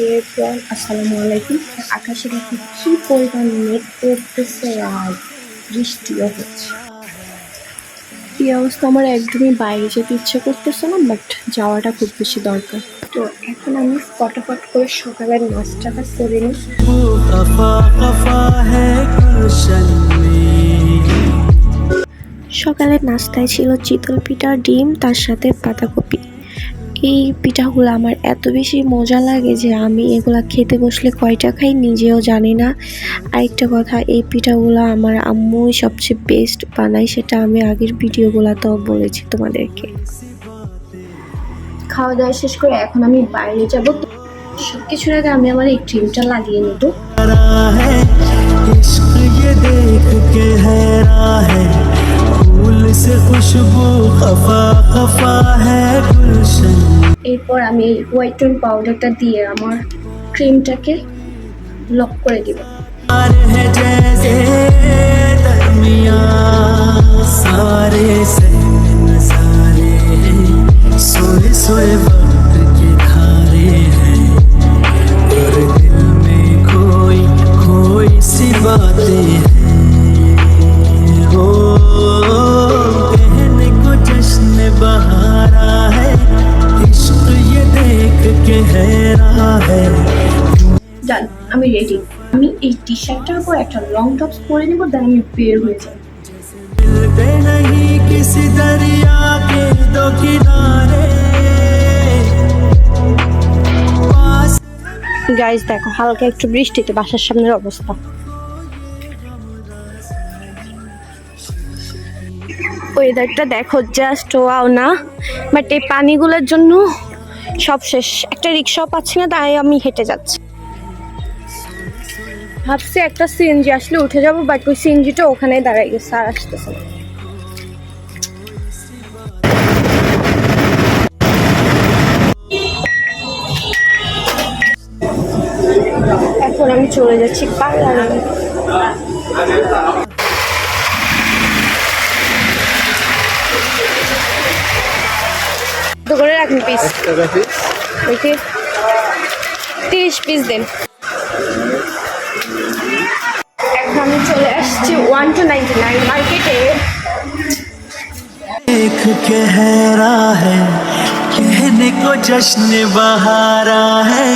এরপর আসসালামু আলাইকুম আকাশে দেখি কি পরিমাণ নেট পড়তেছে আর বৃষ্টিও হচ্ছে। এই অবস্থা আমার একদমই বাইরে যেতে ইচ্ছে করতেছে না বাট যাওয়াটা খুব বেশি দরকার। তো এখন আমি ফটাফট করে সকালের নাচটা করে নিই। সকালের নাস্তায় ছিল চিতল পিঠা, ডিম, তার সাথে বাঁধাকপি। এই পিঠাগুলো আমার এত বেশি মজা লাগে যে আমি এগুলা খেতে বসলে কয়টা খাই নিজেও জানি না আরেকটা কথা এই পিঠাগুলো আমার আম্মুই সবচেয়ে বেস্ট বানায় সেটা আমি আগের ভিডিওগুলোতেও বলেছি তোমাদেরকে খাওয়া দাওয়া শেষ করে এখন আমি বাইরে যাব সব কিছুর আগে আমি আমার এই ক্রিমটা লাগিয়ে নেবো हरा है इश्क ये देख के हैरा है फूल से खुशबू खफा खफा है गुलशन এরপর আমি হোয়াইট টোন পাউডারটা দিয়ে আমার ক্রিমটাকে লক করে দিব। ডান আমি রেডি আমি এই টি শার্টটার উপর একটা লং টপস পরে নেব দেন আমি বের হয়ে যাব। গাইজ দেখো হালকা একটু বৃষ্টিতে বাসার সামনের অবস্থা। ওয়েদারটা দেখো জাস্ট ওয়াও না। বাট এই পানিগুলোর জন্য সব শেষ। একটা রিক্সাও পাচ্ছি না, তাই আমি হেঁটে যাচ্ছি। ভাবছি একটা সিএনজি আসলে উঠে যাব বাট ওই সিএনজিটা ওখানেই দাঁড়াই গেছে আর আসতেছে না। এখন আমি চলে যাচ্ছি পার্লারে। পিস দেখি তিরিশ পিস দিন এখন আমি চলে আসছি ওয়ান টু নাইনটি নাইন মার্কেটে देख के हैरा है कहने को जश्न बहारा है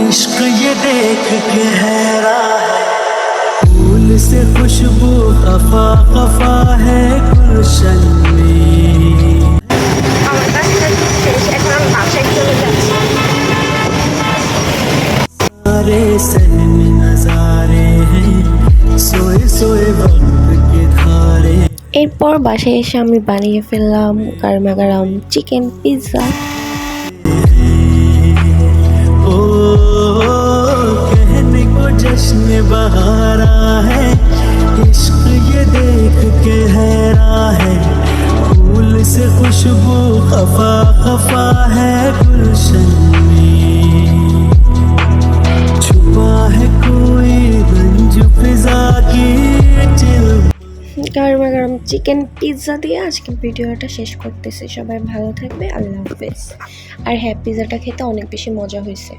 इश्क ये देख के हैरा है फूल से खुशबू खफा खफा है गुलशन में এরপর বাসায় এসে আমি বানিয়ে ফেললাম গারমা গরম চিকেন পিৎজা ओ कहने को जश्न बहारा है इश्क ये देख के हैरा है फूल से खुशबू खफा खफा है गुलशन में গরমা গরম চিকেন পিৎজা দিয়ে আজকে ভিডিওটা শেষ করতেছি। সবাই ভালো থাকবে, আল্লাহ হাফেজ। আর হ্যাঁ পিৎজাটা খেতে অনেক বেশি মজা হয়েছে।